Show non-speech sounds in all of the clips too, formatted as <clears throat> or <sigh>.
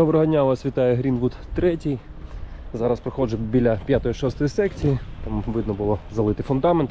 Доброго дня, вас вітає Greenwood 3. Зараз проходжу біля 5-6 секції. Там видно було залитий фундамент.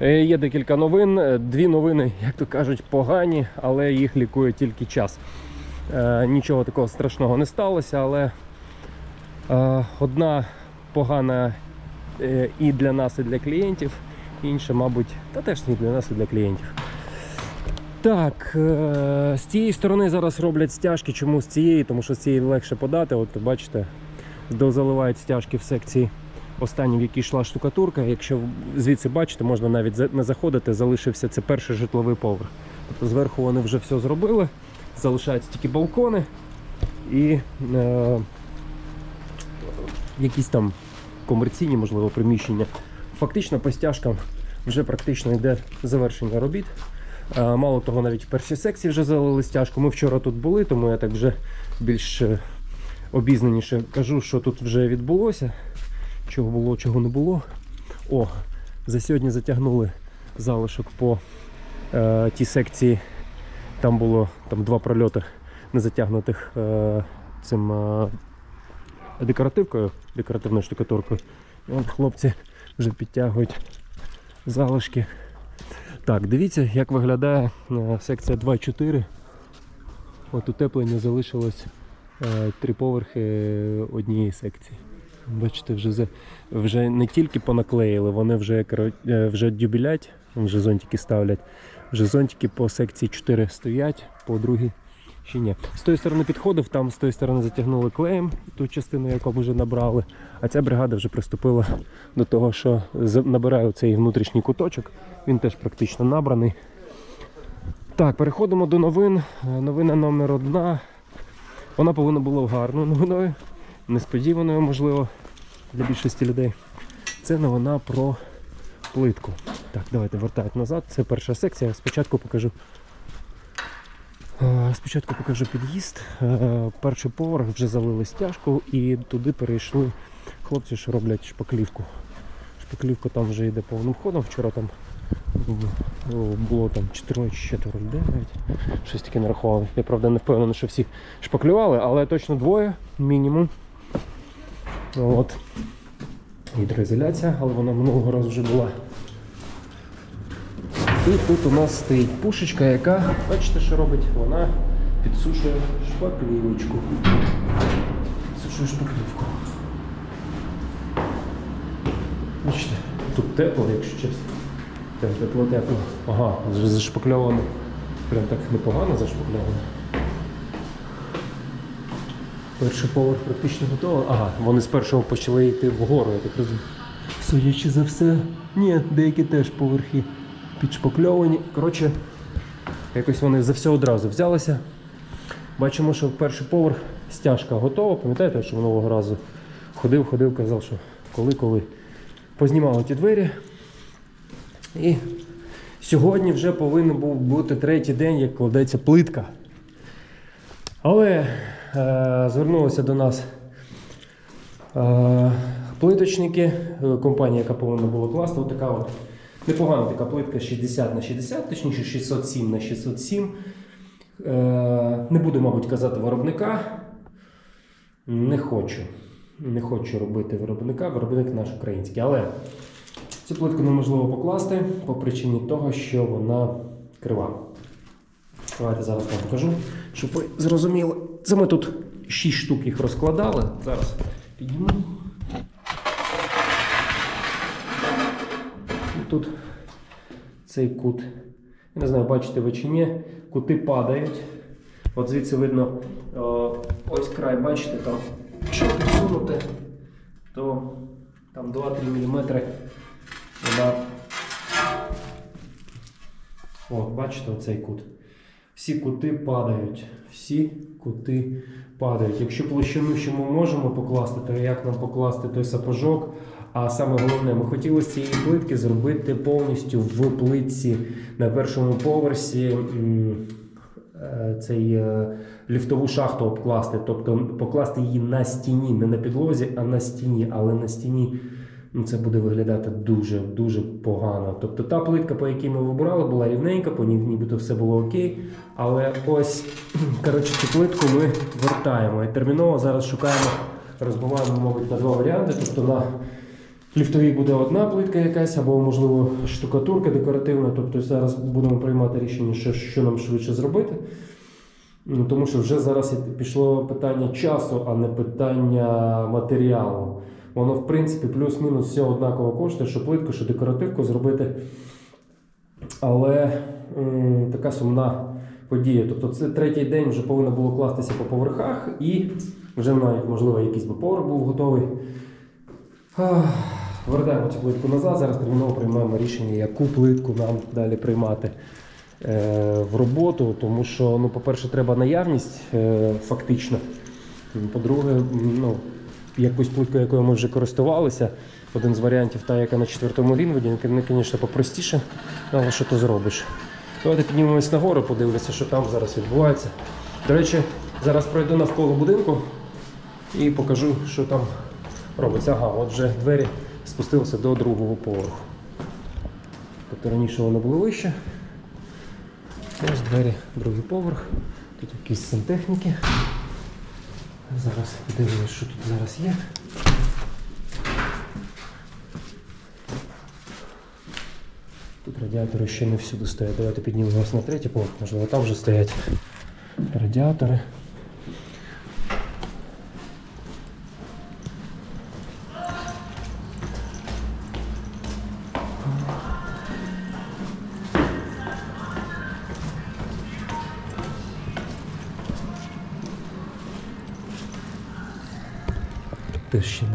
Е, Є декілька новин. Е, Дві новини, як то кажуть, погані, але їх лікує тільки час. Е, Нічого такого страшного не сталося, але одна погана і для нас, і для клієнтів, інша, мабуть, та теж і для нас, і для клієнтів. Так, е, з цієї сторони зараз роблять стяжки. Чому з цієї? Тому що з цієї легше подати. От бачите, заливають стяжки в секції останній, в якій йшла штукатурка. Якщо звідси бачите, можна навіть не заходити, залишився це перший житловий поверх. Тобто зверху вони вже все зробили, залишаються тільки балкони і е, якісь там комерційні, можливо, приміщення. Фактично по стяжкам вже практично йде завершення робіт. Мало того, навіть в першій секції вже залили стяжку. Ми вчора тут були, тому я так вже більш е, обізнаніше кажу, що тут вже відбулося. Чого було, чого не було. О, за сьогодні затягнули залишок по е, тій секції. Там було там, два прольоти не затягнутих е, цим е, декоративкою, декоративною штукатуркою. І от хлопці вже підтягують залишки. Так, дивіться, як виглядає е, секція 2.4. От утеплення залишилось е, три поверхи однієї секції. Бачите, вже, вже не тільки понаклеїли, вони вже, е, вже дюбілять, вже зонтики ставлять. Вже зонтики по секції 4 стоять, по другій ще ні. З тої сторони підходив, там з тої сторони затягнули клеєм ту частину, яку ми вже набрали. А ця бригада вже приступила до того, що набираю цей внутрішній куточок. Він теж практично набраний. Так, переходимо до новин. Е, Новина номер одна. Вона повинна була гарною новиною, несподіваною, можливо, для більшості людей. Це новина про плитку. Так, давайте вертають назад. Це перша секція. Спочатку покажу. Е, Спочатку покажу під'їзд. Е, Перший поверх вже залили стяжку і туди перейшли хлопці, що роблять шпаклівку. Шпаклівка там вже йде повним ходом. Вчора там було там 4 чи 4 людей навіть. Щось таке нарахували. Я правда не впевнений, що всі шпаклювали, але точно двоє мінімум. От. Гідроізоляція, але вона минулого разу вже була. І тут у нас стоїть пушечка, яка, бачите, що робить? Вона підсушує шпаклівочку. Підсушує шпаклівку. Бачите, тут тепло, якщо чесно. Так, тепло тепло. Ага, вже зашпакльовано. Прям так непогано зашпакльовано. Перший поверх практично готовий. Ага, вони з першого почали йти вгору, я так розумію. Судячи за все, ні, деякі теж поверхи підшпакльовані. Коротше, якось вони за все одразу взялися. Бачимо, що перший поверх стяжка готова. Пам'ятаєте, що минулого разу ходив, ходив, казав, що коли-коли познімали ті двері. І сьогодні вже повинен був бути третій день, як кладеться плитка. Але е, звернулися до нас е, плиточники, е, компанія, яка повинна була класти, от така от непогана така плитка 60 на 60, точніше 607 на 607. Е, не буду, мабуть, казати виробника. Не хочу. Не хочу робити виробника, виробник наш український. Але цю плитку неможливо покласти по причині того, що вона крива. Давайте зараз вам покажу, щоб ви зрозуміли. Це ми тут 6 штук їх розкладали. Зараз підніму. І тут цей кут. Я не знаю, бачите ви чи ні, кути падають. От звідси видно, ось край, бачите, там, якщо підсунути, то там 2-3 мм вона. О, бачите оцей кут. Всі кути падають. Всі кути падають. Якщо площину ще ми можемо покласти, то як нам покласти той сапожок? А саме головне, ми хотіли з цієї плитки зробити повністю в плитці на першому поверсі е, цей е, ліфтову шахту обкласти, тобто покласти її на стіні, не на підлозі, а на стіні, але на стіні ну, це буде виглядати дуже дуже погано. Тобто та плитка, по якій ми вибирали, була рівненька, по ній нібито все було окей. Але ось <clears throat> коротше, цю плитку ми вертаємо і терміново зараз шукаємо, розбиваємо, мабуть, на два варіанти. Тобто на ліфтовій буде одна плитка якась, або, можливо, штукатурка декоративна. Тобто зараз будемо приймати рішення, що, що нам швидше зробити. Ну, Тому що вже зараз пішло питання часу, а не питання матеріалу. Воно, в принципі, плюс-мінус все однаково коштує, що плитку, що декоративку зробити. Але м, така сумна подія. Тобто це третій день вже повинно було кластися по поверхах, і вже навіть, можливо, якийсь би поверх був готовий. Ах, Вертаємо цю плитку назад. Зараз терміново приймаємо рішення, яку плитку нам далі приймати е, в роботу. Тому що, ну, по-перше, треба наявність е, фактично. По-друге, ну, якусь плитку, якою ми вже користувалися. Один з варіантів, та, яка на четвертому рівні, звісно, попростіше, але що ти зробиш. Давайте піднімемось нагору, подивлюся, що там зараз відбувається. До речі, зараз пройду навколо будинку і покажу, що там робиться. Ага, от вже двері спустилися до другого поверху. Тобто раніше вони були вище. Ось двері, другий поверх. Тут якісь сантехніки. Зараз подивимось, що тут зараз є. Тут радіатори ще не всюди стоять. Давайте піднімемось на третій поверх, можливо, там вже стоять радіатори.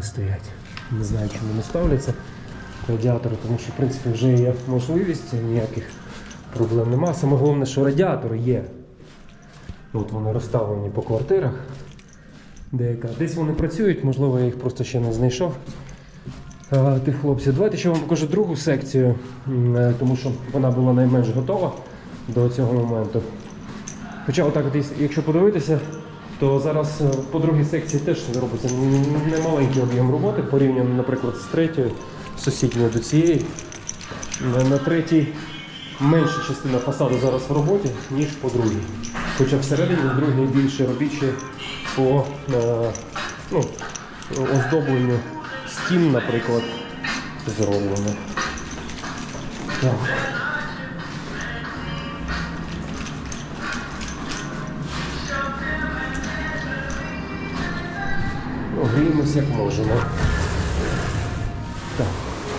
Не стоять. Не знаю, чому не ставляться радіатори, тому що в принципі вже є можливість, ніяких проблем нема. Саме головне, що радіатори є. От вони розставлені по квартирах. Деяка. Десь вони працюють, можливо, я їх просто ще не знайшов. Тих хлопців. Давайте ще вам покажу другу секцію, е, тому що вона була найменш готова до цього моменту. Хоча отак, якщо подивитися, то зараз е, по другій секції теж робиться немаленький об'єм роботи порівняно, наприклад, з третьою сусідньою до цієї. На- третій менша частина фасаду зараз в роботі, ніж по другій. Хоча всередині другій більше робіт по е, ну, оздобленню стін, наприклад, зроблено. Так. Ну, як можемо. Так.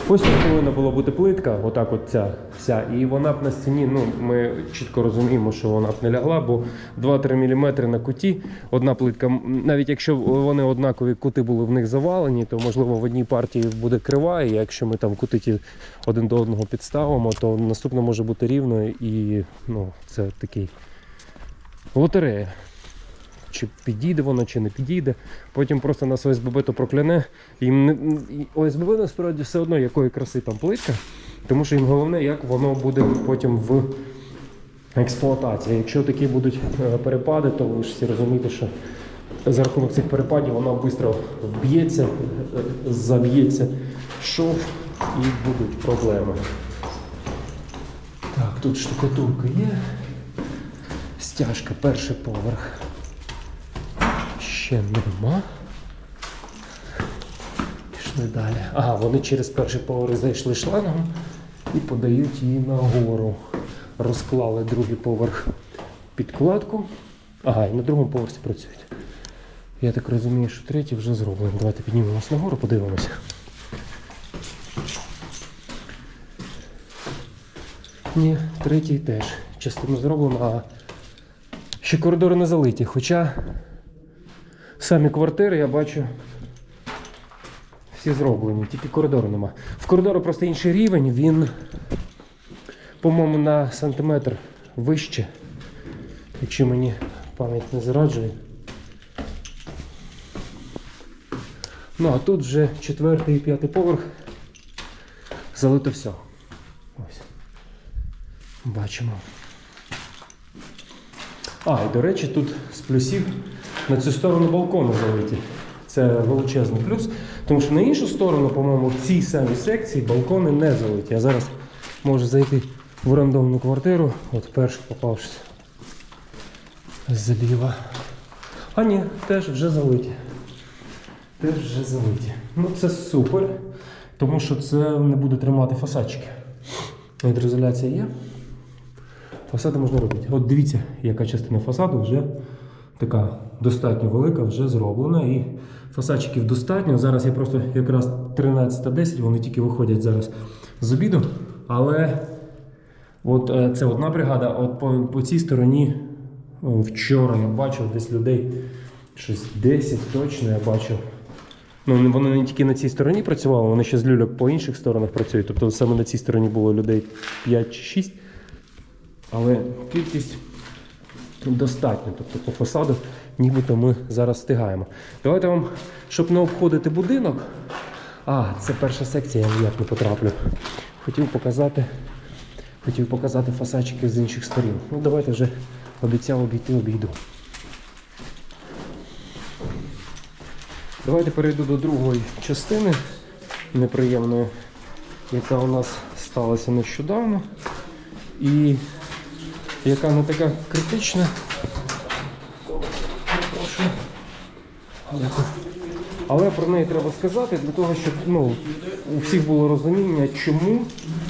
Ось тут повинна була бути плитка, отак от ця вся. І вона б на стіні, ну ми чітко розуміємо, що вона б не лягла, бо 2-3 мм на куті. Одна плитка, навіть якщо вони однакові кути були в них завалені, то можливо в одній партії буде крива, і якщо ми там кути ті один до одного підставимо, то наступна може бути рівною і ну, це такий лотерея. Чи підійде воно, чи не підійде. Потім просто нас ОСББ то прокляне. Їм не, ОСББ насправді все одно якої краси там плитка, тому що їм головне, як воно буде потім в експлуатації. Якщо такі будуть е, перепади, то ви ж всі розумієте, що за рахунок цих перепадів воно швидко вб'ється, е, заб'ється шов і будуть проблеми. Так, тут штукатурка є. Стяжка, перший поверх. Ще нема. Пішли далі. Ага, вони через перший поверх зайшли шлангом і подають її нагору. Розклали другий поверх підкладку. Ага, і на другому поверсі працюють. Я так розумію, що третій вже зроблений. Давайте піднімемось нагору, подивимося. Ні, третій теж. Частину зроблено, а ще коридори не залиті. Хоча самі квартири я бачу. Всі зроблені, тільки коридору нема. В коридору просто інший рівень, він, по-моєму, на сантиметр вище, якщо мені пам'ять не зраджує. Ну, а тут вже четвертий і п'ятий поверх залито все. Бачимо. А, і до речі, тут з плюсів на цю сторону балкони залиті. Це величезний плюс. Тому що на іншу сторону, по-моєму, в цій самій секції балкони не залиті. Я зараз можу зайти в рандомну квартиру, от перший попавшись зліва. А ні, теж вже залиті. Теж вже залиті. Ну це супер, тому що це не буде тримати фасадчики. Гідроізоляція є. Фасади можна робити. От дивіться, яка частина фасаду вже така достатньо велика, вже зроблена. І фасадчиків достатньо. Зараз я просто якраз 13.10, вони тільки виходять зараз з обіду. Але от е, це одна бригада, от по, по цій стороні вчора я бачив десь людей щось 10 точно я бачив. Ну, вони не тільки на цій стороні працювали, вони ще з люльок по інших сторонах працюють. Тобто саме на цій стороні було людей 5 чи 6. Але кількість достатньо. Тобто по фасаду нібито ми зараз встигаємо. Давайте вам, щоб не обходити будинок. А, це перша секція, я ніяк не потраплю. Хотів показати, хотів показати фасадчики з інших сторін. Ну давайте вже обіцяв обійти, обійду. Давайте перейду до другої частини неприємної, яка у нас сталася нещодавно. І яка не така критична. Але про неї треба сказати для того, щоб ну, у всіх було розуміння, чому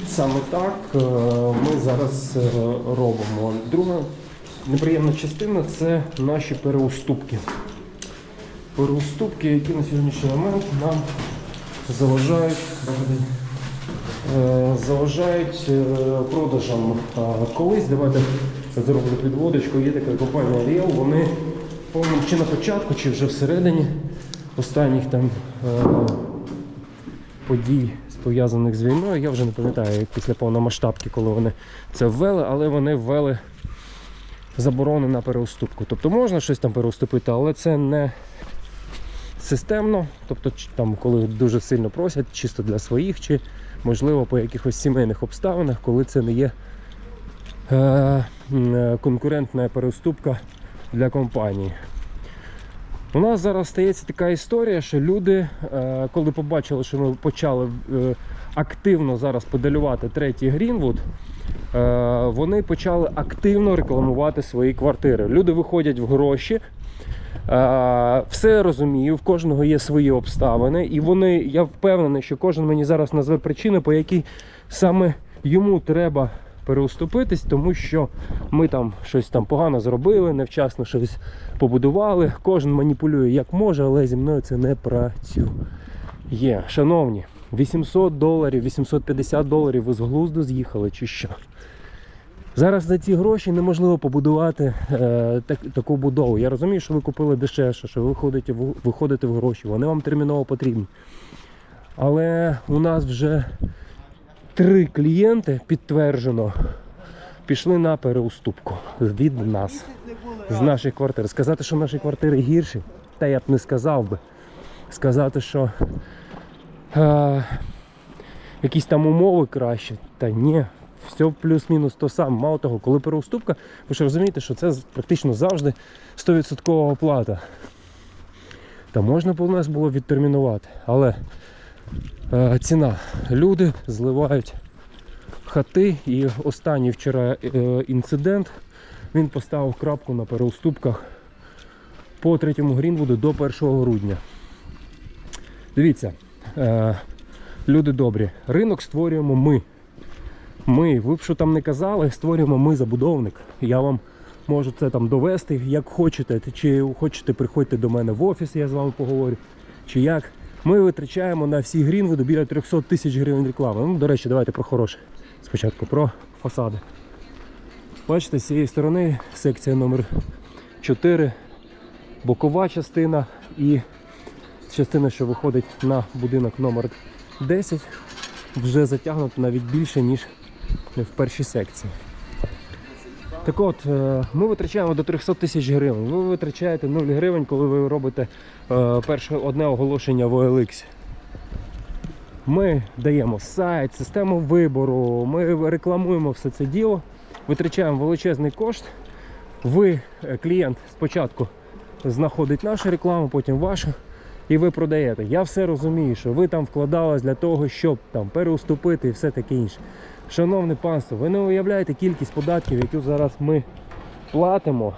саме так е, ми зараз е, робимо. Друга неприємна частина це наші переуступки. Переуступки, які на сьогоднішній момент нам заважають. Е, заважають продажам. Колись, давайте зроблю підводочку, є така компанія Real, вони по-моєму, чи на початку, чи вже всередині останніх там е, подій, пов'язаних з війною, я вже не пам'ятаю, після повномасштабки, коли вони це ввели, але вони ввели заборону на переуступку. Тобто можна щось там переуступити, але це не системно, тобто там, коли дуже сильно просять, чисто для своїх, чи можливо по якихось сімейних обставинах, коли це не є е, е, конкурентна переуступка для компанії. У нас зараз стається така історія, що люди, е, коли побачили, що ми почали е, активно зараз подалювати третій Грінвуд, е, вони почали активно рекламувати свої квартири. Люди виходять в гроші, Все розумію, в кожного є свої обставини, і вони, я впевнений, що кожен мені зараз назве причини, по якій саме йому треба переуступитись, тому що ми там щось там погано зробили, невчасно щось побудували. Кожен маніпулює як може, але зі мною це не працює. Шановні, 800 доларів, 850 доларів ви з глузду з'їхали чи що? Зараз за ці гроші неможливо побудувати е, так, таку будову. Я розумію, що ви купили дешевше, що ви виходите виходите в гроші, вони вам терміново потрібні. Але у нас вже три клієнти підтверджено пішли на переуступку від нас, з наших квартир. Сказати, що наші квартири гірші, та я б не сказав би. Сказати, що е, якісь там умови краще, та ні, все плюс-мінус то саме. Мало того, коли переуступка, ви ж розумієте, що це практично завжди 100% оплата. Та можна б у нас було відтермінувати, але ціна. Люди зливають хати, і останній вчора е, інцидент він поставив крапку на переуступках по третьому Грінвуду до 1 грудня. Дивіться, е, люди добрі, ринок створюємо ми. Ми, ви б що там не казали, створюємо ми забудовник. Я вам можу це там довести, як хочете. Чи хочете, приходьте до мене в офіс, я з вами поговорю. Чи як. Ми витрачаємо на всі Грінвуди біля 300 тисяч гривень реклами. Ну, до речі, давайте про хороше. Спочатку про фасади. Бачите, з цієї сторони секція номер 4, бокова частина і частина, що виходить на будинок номер 10, вже затягнуто навіть більше, ніж в першій секції. Так от, е, ми витрачаємо до 300 тисяч гривень. Ви витрачаєте 0 гривень, коли ви робите е, перше одне оголошення в OLX. Ми даємо сайт, систему вибору, ми рекламуємо все це діло, витрачаємо величезний кошт. Ви, е, клієнт, спочатку знаходить нашу рекламу, потім вашу. і ви продаєте. Я все розумію, що ви там вкладались для того, щоб там переуступити і все таке інше. Шановне панство, ви не уявляєте кількість податків, які зараз ми платимо.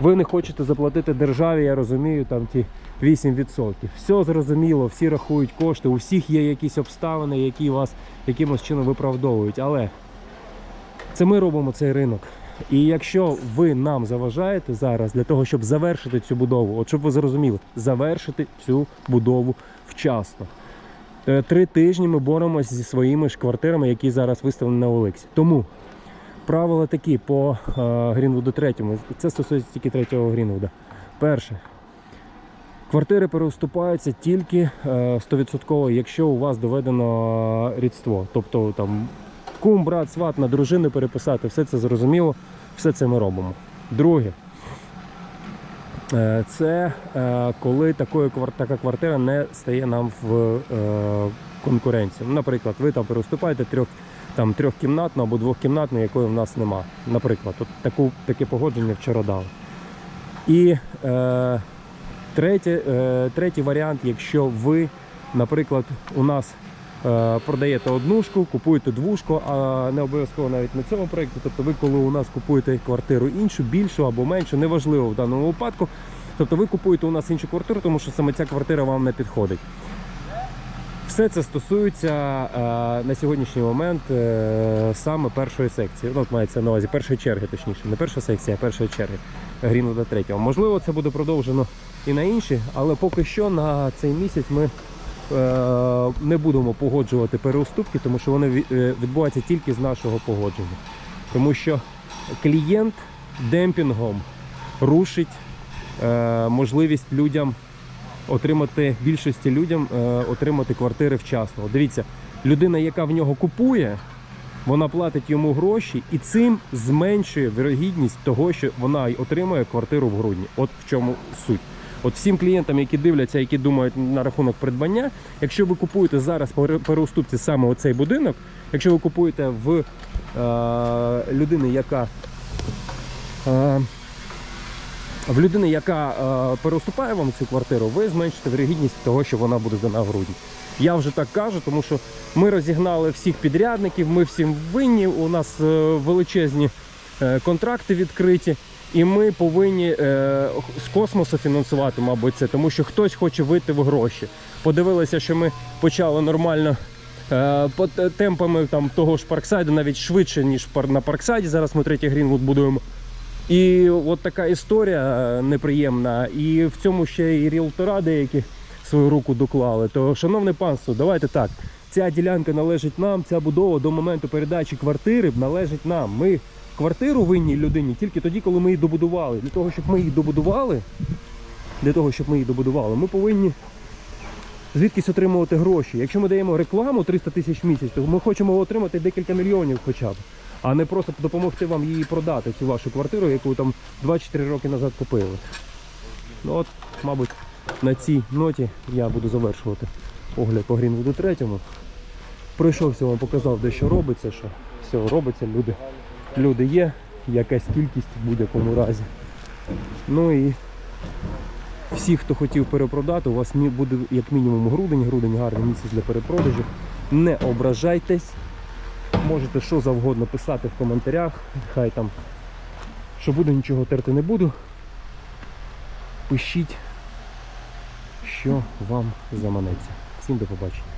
Ви не хочете заплатити державі, я розумію, там ті 8%. Все зрозуміло, всі рахують кошти, у всіх є якісь обставини, які вас якимось чином виправдовують. Але це ми робимо цей ринок. І якщо ви нам заважаєте зараз для того, щоб завершити цю будову, от щоб ви зрозуміли, завершити цю будову вчасно. Е, Три тижні ми боремося зі своїми ж квартирами, які зараз виставлені на Олексі. Тому правила такі по е, Грінвуду третьому. Це стосується тільки третього Грінвуда. Перше. Квартири переуступаються тільки е, 100%, якщо у вас доведено рідство. Тобто там кум, брат, сват на дружину переписати, все це зрозуміло, все це ми робимо. Друге. Е, Це е, коли такої, така квартира не стає нам в е, конкуренцію. Наприклад, ви там переступаєте трьох, там, трьохкімнатну або двохкімнатну, якої в нас нема. Наприклад, от таку, таке погодження вчора дали. І е, третє, е, третій варіант, якщо ви, наприклад, у нас продаєте однушку, купуєте двушку, а не обов'язково навіть на цьому проєкті. Тобто ви, коли у нас купуєте квартиру іншу, більшу або меншу, неважливо в даному випадку. Тобто ви купуєте у нас іншу квартиру, тому що саме ця квартира вам не підходить. Все це стосується е, на сьогоднішній момент е, саме першої секції. Ну, мається на увазі першої черги, точніше, не перша секція, а першої черги Грінвуда третього. Можливо, це буде продовжено і на інші, але поки що на цей місяць ми е, не будемо погоджувати переуступки, тому що вони е, відбуваються тільки з нашого погодження. Тому що клієнт демпінгом рушить е, можливість людям отримати більшості людям е, отримати квартири вчасно. Дивіться, людина, яка в нього купує, вона платить йому гроші і цим зменшує вірогідність того, що вона й отримає квартиру в грудні. От в чому суть. От всім клієнтам, які дивляться, які думають на рахунок придбання, якщо ви купуєте зараз по пере- переуступці саме оцей будинок, якщо ви купуєте в е, людини, яка е, в людини, яка е, переуступає вам цю квартиру, ви зменшите вірогідність того, що вона буде здана в грудні. Я вже так кажу, тому що ми розігнали всіх підрядників, ми всім винні. У нас е, величезні е, контракти відкриті, і ми повинні е, з космосу фінансувати, мабуть, це, тому що хтось хоче вийти в гроші. Подивилися, що ми почали нормально. е, По темпами там того ж Парксайду навіть швидше, ніж на Парксайді. Зараз ми третій Грінвуд будуємо. І от така історія е, неприємна. І в цьому ще і ріелтора деякі свою руку доклали. То, шановне панство, давайте так. Ця ділянка належить нам, ця будова до моменту передачі квартири належить нам. Ми квартиру винні людині тільки тоді, коли ми її добудували. Для того, щоб ми її добудували, для того, щоб ми її добудували, ми повинні звідкись отримувати гроші. Якщо ми даємо рекламу 300 тисяч в місяць, то ми хочемо отримати декілька мільйонів хоча б. А не просто допомогти вам її продати, цю вашу квартиру, яку там 2-4 роки назад купили. Ну от, мабуть, на цій ноті я буду завершувати огляд по Грінвуду третьому. Пройшовся вам, показав, де що робиться, що все робиться, люди, люди є, якась кількість в будь-якому разі. Ну і всі, хто хотів перепродати, у вас буде як мінімум грудень, грудень гарний місяць для перепродажу. Не ображайтесь. Можете що завгодно писати в коментарях. Хай там, що буде, нічого терти не буду. Пишіть, що вам заманеться. Всім до побачення.